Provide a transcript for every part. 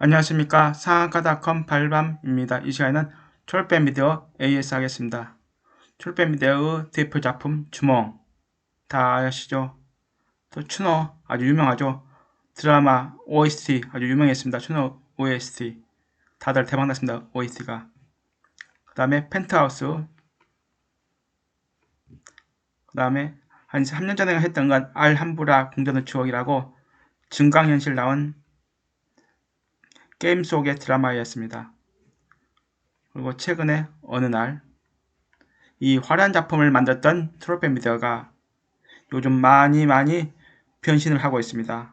안녕하십니까 상한가닷컴 발밤입니다. 이 시간에는 촐빼 미디어 AS 하겠습니다. 촐빼 미디어의 대표 작품 주몽 다 아시죠? 또 추노 아주 유명하죠. 드라마 OST 아주 유명했습니다. 추노 OST 다들 대박났습니다. OST가 그 다음에 펜트하우스 그 다음에 한 3년 전에 했던 건 알함브라 궁전의 추억이라고 증강현실 나온 게임 속의 드라마였습니다. 그리고 최근에 어느 날 이 화려한 작품을 만들었던 트로페 미디어가 요즘 많이 많이 변신을 하고 있습니다.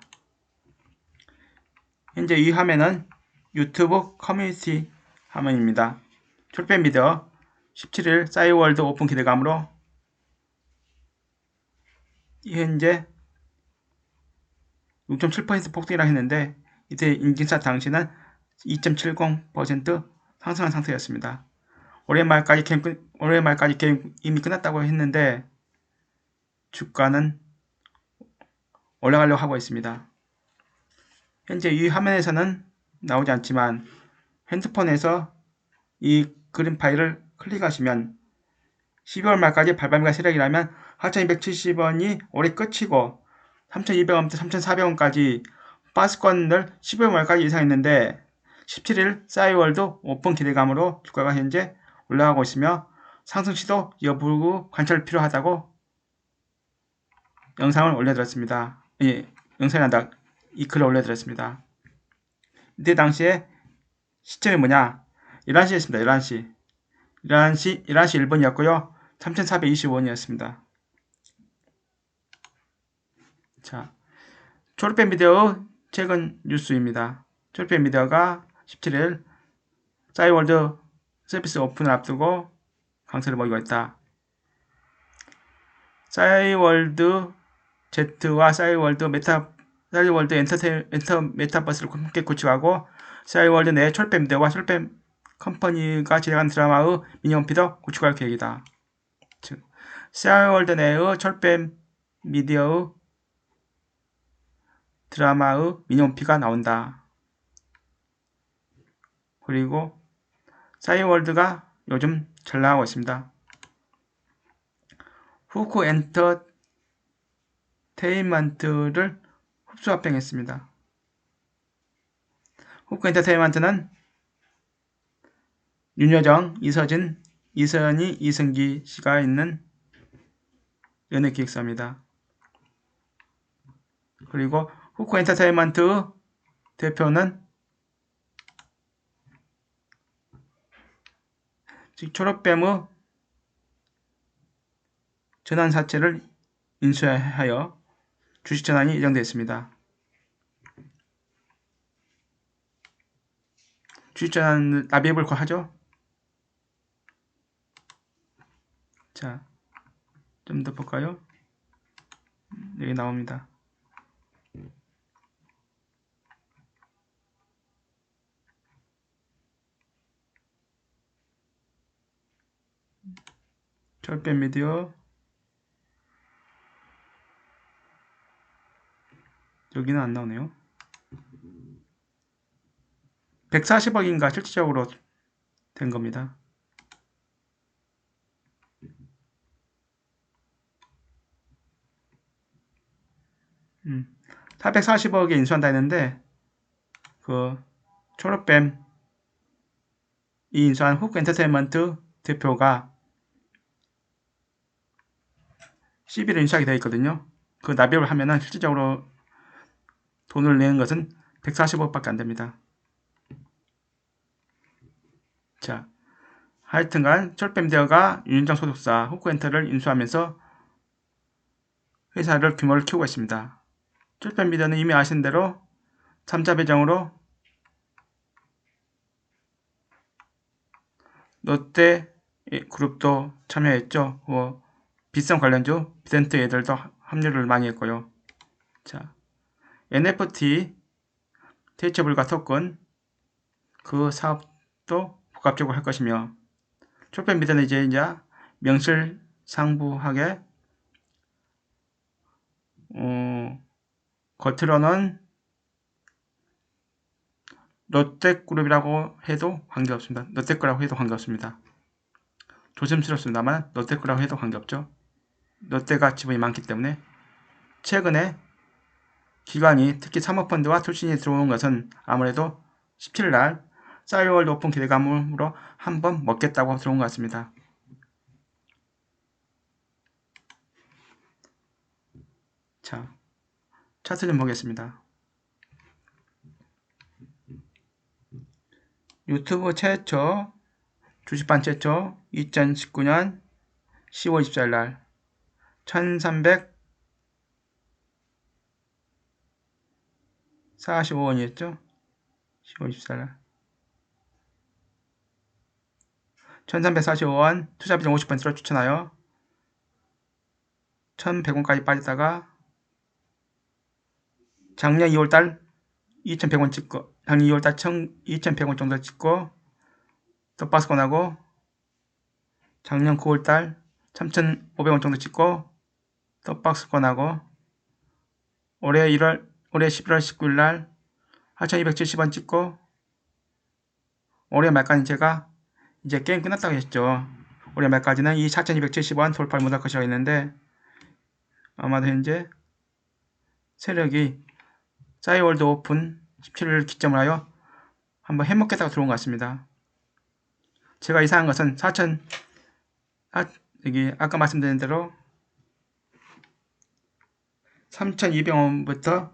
현재 이 화면은 유튜브 커뮤니티 화면입니다. 트로페 미디어 17일 싸이월드 오픈 기대감으로 현재 6.7% 폭등이라 했는데 이때 인증사 당시는 2.70% 상승한 상태였습니다. 올해 말까지 게임, 올해 말까지 게임 이미 끝났다고 했는데 주가는 올라가려고 하고 있습니다. 현재 이 화면에서는 나오지 않지만 핸드폰에서 이 그림 파일을 클릭하시면 12월 말까지 발밤이가 세력이라면 4,270원이 올해 끝이고 3,200원부터 3,400원까지 파스권을 12월 말까지 예상했는데 17일 싸이월드 오픈 기대감으로 주가가 현재 올라가고 있으며 상승 시도 여부 관찰 필요하다고 영상을 올려드렸습니다. 예, 영상이 한다. 이 글을 올려드렸습니다. 이때 당시에 시점이 뭐냐? 11시였습니다. 11시. 11시, 11시 1분이었고요. 3,425원이었습니다. 자, 졸업밴 미디어 최근 뉴스입니다. 졸업밴 미디어가 17일 싸이월드 서비스 오픈을 앞두고 강세를 보이고 있다. 싸이월드 Z와 싸이월드 메타 엔터테 엔터 메타버스를 함께 구축하고 싸이월드 내 철뱀 미디어와 철뱀 컴퍼니가 진행한 드라마의 미니홈피도 구축할 계획이다. 즉, 싸이월드 내의 철뱀 미디어의 드라마의 미니홈피가 나온다. 그리고 싸이월드가 요즘 잘 나가고 있습니다. 후쿠 엔터테인먼트를 흡수 합병했습니다. 후쿠 엔터테인먼트는 윤여정, 이서진, 이선희, 이승기 씨가 있는 연예기획사입니다. 그리고 후쿠 엔터테인먼트 대표는 즉 졸업뱀의 전환 사채를 인수하여 주식 전환이 예정되어 있습니다. 주식 전환 나비해볼 거 하죠? 자, 좀 더 볼까요? 여기 나옵니다. 절벽 미디어 여기는 안 나오네요. 140억인가 실질적으로 된 겁니다. 음, 440억에 인수한다 했는데 그 초록뱀 이 인수한 훅 엔터테인먼트 대표가 10일에 인수하게 되어 있거든요. 그 납입을 하면은 실질적으로 돈을 내는 것은 140억밖에 안 됩니다. 자, 하여튼간 철뱀대어가 윤인정 소속사 호크엔터를 인수하면서 회사를 규모를 키우고 있습니다. 철뱀미디어는 이미 아신 대로 3자 배정으로 롯데 그룹도 참여했죠. 뭐 비싼 관련주 비센트 애들도 합류를 많이 했고요. 자, NFT 대체불가 토큰 그 사업도 복합적으로 할 것이며 초편 미드는 이제 이제 명실상부하게 어, 겉으로는 롯데그룹이라고 해도 관계없습니다. 롯데 거라고 해도 관계없습니다. 조심스럽습니다만 롯데 거라고 해도 관계없죠. 롯데가 지분이 많기 때문에 최근에 기관이 특히 사모펀드와 투신이 들어온 것은 아무래도 17일 날 사이월드 오픈 기대감으로 한번 먹겠다고 들어온 것 같습니다. 자, 차트 좀 보겠습니다. 유튜브 최초 주식반 최초 2019년 10월 24일 날 1345원이었죠? 10월 24일 날 1345원 투자 비중 50%로 추천하여 1100원까지 빠지다가 작년 2월달 2100원 찍고 작년 2월달 2100원 정도 찍고 또 박스권하고 작년 9월달 3500원 정도 찍고 또 박스권하고 올해 1월 올해 11월 19일 날 8270원 찍고 올해 말까지 제가 이제 게임 끝났다고 했죠. 올해 말까지는 이 4270원 돌파를 못할 것이라고 했는데 아마도 현재 세력이 싸이월드 오픈 17을 기점을 하여 한번 해먹겠다고 들어온 것 같습니다. 제가 이상한 것은 4천 아, 여기 아까 말씀드린 대로 3,200원부터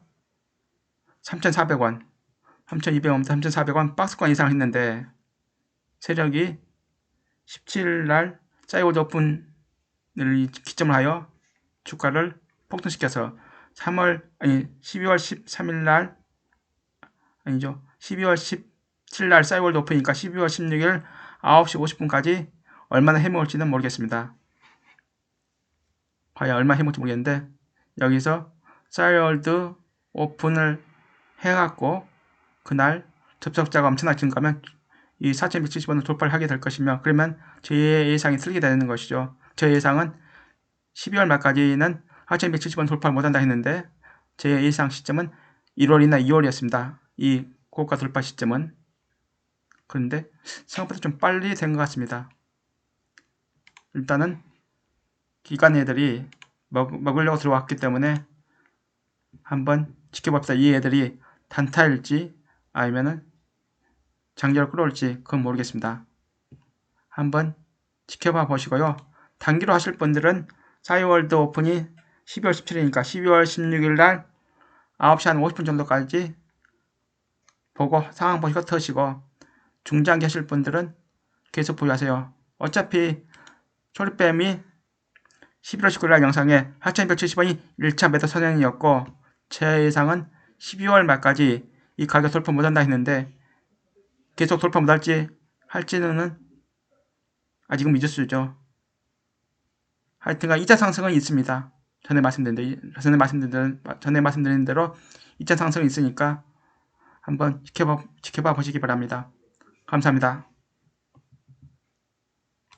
3,400원 3,200원부터 3,400원 박스권 이상 했는데 세력이 17일 날 싸이월드 오픈을 기점을 하여 주가를 폭등시켜서 3월 아니 12월 13일 날 아니죠. 12월 17일 날 싸이월드 오픈이니까 12월 16일 9시 50분까지 얼마나 해먹을지는 모르겠습니다. 과연 얼마 해먹을지 모르겠는데 여기서 싸이월드 오픈을 해갖고 그날 접속자가 엄청나게 증가하면 이 4,170원을 돌파를 하게 될 것이며 그러면 제 예상이 틀리게 되는 것이죠. 제 예상은 12월 말까지는 4,170원 돌파를 못한다 했는데 제 예상 시점은 1월이나 2월이었습니다. 이 고가 돌파 시점은 그런데 생각보다 좀 빨리 된 것 같습니다. 일단은 기관 애들이 먹, 먹으려고 들어왔기 때문에 한번 지켜봅시다. 이 애들이 단타일지 아니면은 장기로 끌어올지 그건 모르겠습니다. 한번 지켜봐 보시고요. 단기로 하실 분들은 사이월드 오픈이 12월 17일이니까 12월 16일 날 9시 한 50분 정도까지 보고 상황 보시고 터시고 중장기 하실 분들은 계속 보유하세요. 어차피 초리뱀이 11월 19일 날 영상에 8,170원이 1차 매도 선행이었고 제 예상은 12월 말까지 이 가격 돌파 못한다 했는데 계속 돌파 못할지 할지는 아직은 미지수죠. 하여튼간 2차 상승은 있습니다. 전에 말씀드린 전에 말씀드린, 전에 말씀드린 대로 2차 상승이 있으니까 한번 지켜봐, 지켜봐 보시기 바랍니다. 감사합니다.